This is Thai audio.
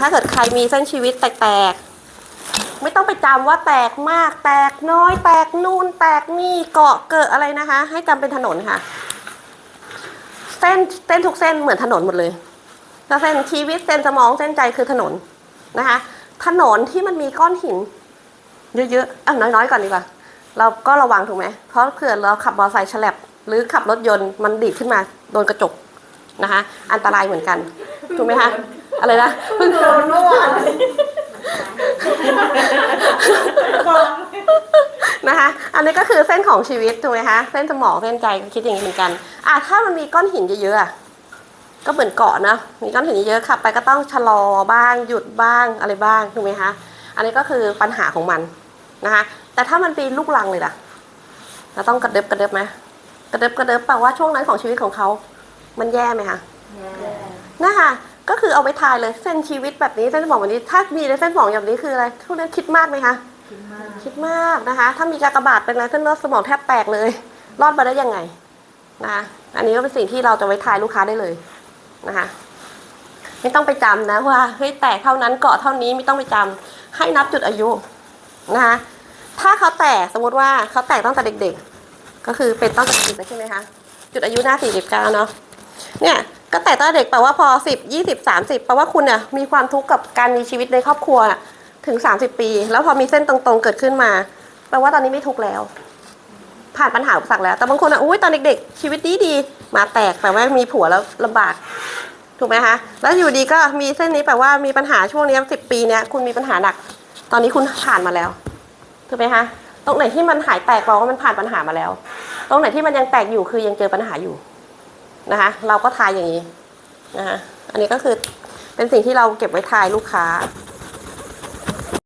ถ้าเกิดใครมีเส้นชีวิตแตกๆ ไม่ต้องไปจำว่าแตกมาก แตกน้อย แตกนูนแตกนี่เกาะเกิดอะไรนะคะ ให้จำเป็นถนนค่ะ เส้นเส้นทุกเส้นเหมือนถนนหมดเลยแล้วเส้นชีวิตเส้นสมองเส้นใจคือถนนนะคะ ถนนที่มันมีก้อนหิน เยอะๆอะน้อยๆก่อนดีกว่า เราก็ระวังถูกไหมเพราะเผื่อเราขับมอเตอร์ไซค์ฉลับหรือขับรถยนต์มันดีดขึ้นมาโดนกระจกนะคะ อันตรายเหมือนกันถูกไหมคะ อะไรนะเพิ่งโดนเมื่อวานนะคะ อันนี้ก็คือเส้นของชีวิตถูกไหมคะ เส้นสมองเส้นใจก็คิดอย่างนี้เหมือนกันอะถ้ามันมีก้อนหินเยอะๆอะก็เหมือนเกาะนะมีก้อนหินเยอะๆขับไปก็ต้องชะลอบ้างหยุดบ้างอะไรบ้างถูกไหมคะ อันนี้ก็คือปัญหาของมันนะคะ แต่ถ้ามันเป็นลูกลังเลยล่ะเราต้องกระเดิบกระเดิบไหมกระเดิบกระเดิบแปลว่าช่วงนั้นของชีวิตของเขา มันแย่ไหมคะนะคะ ก็คือเอาไปทายเลยเส้นชีวิตแบบนี้เส้นสมองแบบนี้ถ้ามีในเส้นสมองแบบนี้คืออะไรทุกนั้นคิดมากไหมคะคิดมากนะคะ ถ้ามีกากบาดเป็นอะไรเส้นเลือดสมองแทบแตกเลย รอดมาได้ยังไงนะคะอันนี้ก็เป็นสิ่งที่เราจะไว้ทายลูกค้าได้เลยนะคะ ไม่ต้องไปจำนะว่าเฮ้ยแตกเท่านั้นเกาะเท่านี้ไม่ต้องไปจำให้นับจุดอายุนะคะถ้าเขาแตกสมมติว่าเขาแตกตั้งแต่เด็ก ๆ ก็คือเป็นตั้งแต่เด็กใช่ไหมคะจุดอายุหน้าสี่สิบเก้าเนาะเนี่ย ก็แตกตั้งแต่เด็กแปลว่าพอสิบยี่สิบสามสิบแปลว่าคุณเนี่ยมีความทุกข์กับการมีชีวิตในครอบครัวถึงสามสิบปี แล้วพอมีเส้นตรงๆเกิดขึ้นมาแปลว่าตอนนี้ไม่ทุกข์แล้ว ผ่านปัญหาอุปสรรคแล้ว แต่บางคนอะอุ้ยตอนเด็กๆ ชีวิตดีดีมาแตกแปลว่ามีผัวแล้วลำบากถูกไหมคะแล้วอยู่ดีก็มีเส้นนี้แปลว่ามีปัญหาช่วงนี้สิบปีเนี้ยคุณมีปัญหาหนัก ตอนนี้คุณผ่านมาแล้วถูกไหมคะตรงไหนที่มันหายแตกแปลว่ามันผ่านปัญหามาแล้ว ตรงไหนที่มันยังแตกอยู่คือยังเจอปัญหาอยู่ นะคะ เราก็ทายอย่างนี้นะคะ อันนี้ก็คือเป็นสิ่งที่เราเก็บไว้ทายลูกค้า